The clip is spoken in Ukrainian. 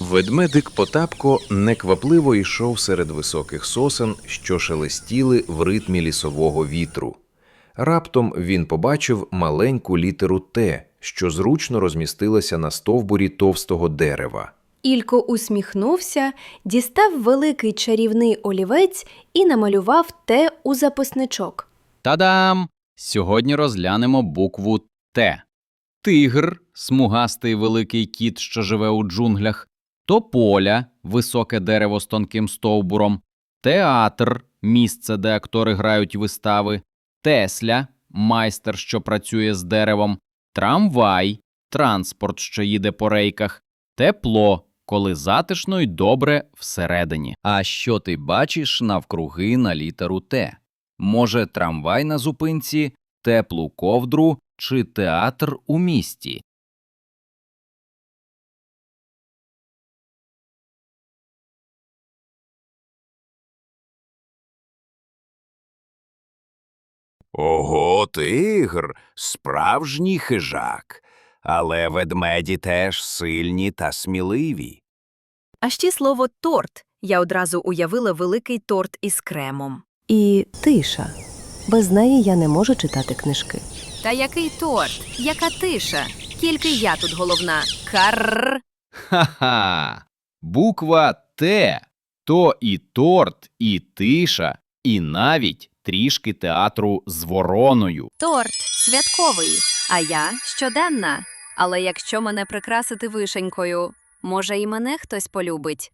Ведмедик Потапко неквапливо йшов серед високих сосен, що шелестіли в ритмі лісового вітру. Раптом він побачив маленьку літеру Т, що зручно розмістилася на стовбурі товстого дерева. Ілько усміхнувся, дістав великий чарівний олівець і намалював те у записничок. Та-дам! Сьогодні розглянемо букву Т. Тигр смугастий великий кіт, що живе у джунглях, тополя високе дерево з тонким стовбуром, театр місце, де актори грають вистави, Тесля майстер, що працює з деревом, трамвай транспорт, що їде по рейках, тепло, коли затишно й добре всередині. А що ти бачиш навкруги на літеру Т? Може, трамвай на зупинці, теплу ковдру чи театр у місті? Ого, тигр, справжній хижак. Але ведмеді теж сильні та сміливі. А ще слово торт. Я одразу уявила великий торт із кремом. І тиша. Без неї я не можу читати книжки. Та який торт? Яка тиша? Тільки я тут головна. Карр. Ха-ха! Буква Т. То і торт, і тиша, і навіть трішки театру з вороною. Торт святковий, а я щоденна. Але якщо мене прикрасити вишенькою, може і мене хтось полюбить.